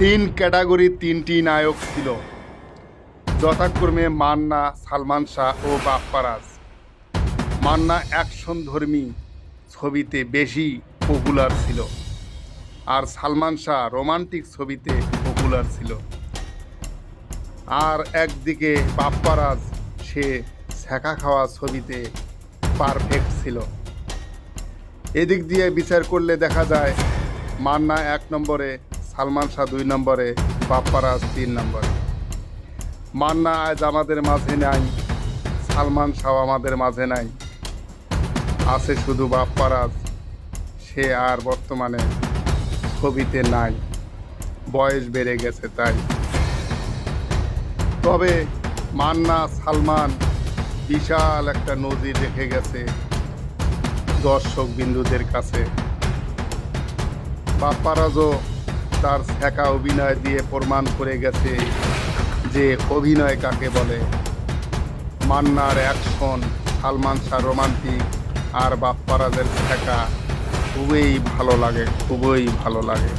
তিন ক্যাটাগরি তিনটি নায়ক ছিল। যথাক্রমে মান্না, সালমান শাহ ও বাপ্পারাজ। মান্না অ্যাকশন ধর্মী, ছবিতে বেশি পপুলার ছিল। আর সালমান শাহ রোমান্টিক ছবিতে পপুলার ছিল। আর একদিকে বাপ্পারাজ, সে ছ্যাঁকা খাওয়া ছবিতে পারফেক্ট ছিল। এদিক দিয়ে বিচার করলে দেখা যায়, মান্না এক নম্বরে সালমান শাহ দুই নম্বরে, বাপ্পারাজ তিন নম্বরে। মান্না আজ আমাদের মাঝে নাই, সালমান শাহ আমাদের মাঝে নাই। আছে শুধু বাপ্পারাজ, সে আর বর্তমানে ছবিতে নাই। বয়স বেড়ে গেছে তাই। তবে মান্না, সালমান বিশাল একটা নজির রেখে গেছে দর্শক বিন্দুদের কাছে। বাপ্পারাজও তার শেখা অভিনয় দিয়ে প্রমাণ করে গেছে যে অভিনয় কাকে বলে। মান্নার অ্যাকশন, সালমান শাহ রোমান্টিক আর বাপ্পারাজের ফেঁকা খুবই ভালো লাগে, খুবই ভালো লাগে।